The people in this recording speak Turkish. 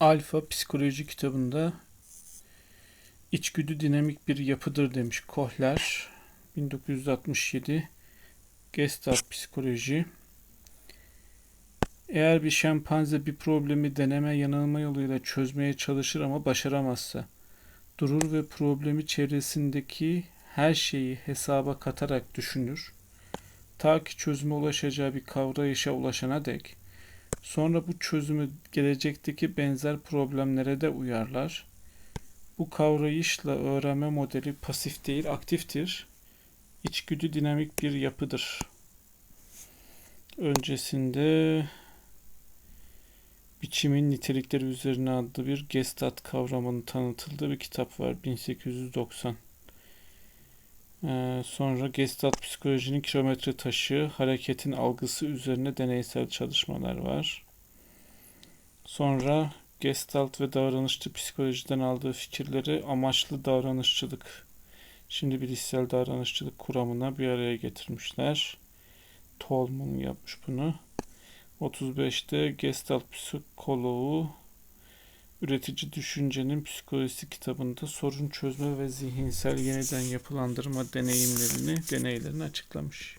Alfa Psikoloji kitabında içgüdü dinamik bir yapıdır demiş Kohler. 1967 Gestalt Psikoloji. Eğer bir şempanze bir problemi deneme yanılma yoluyla çözmeye çalışır ama başaramazsa durur ve problemi çevresindeki her şeyi hesaba katarak düşünür ta ki çözüme ulaşacağı bir kavrayışa ulaşana dek Sonra bu çözümü gelecekteki benzer problemlere de uyarlar. Bu kavrayışla öğrenme modeli pasif değil aktiftir. İçgüdü dinamik bir yapıdır. Öncesinde biçimin nitelikleri üzerine adlı bir Gestalt kavramının tanıtıldığı bir kitap var 1890. Ee, sonra Gestalt psikolojinin kilometre taşı, hareketin algısı üzerine deneysel çalışmalar var. Sonra Gestalt ve davranışçı psikolojiden aldığı fikirleri amaçlı davranışçılık, şimdi bilişsel davranışçılık kuramına bir araya getirmişler. Tolman yapmış bunu. 35'te Gestalt psikoloğu Üretici Düşüncenin Psikolojisi kitabında sorun çözme ve zihinsel yeniden yapılandırma deneyimlerini, deneylerini açıklamış.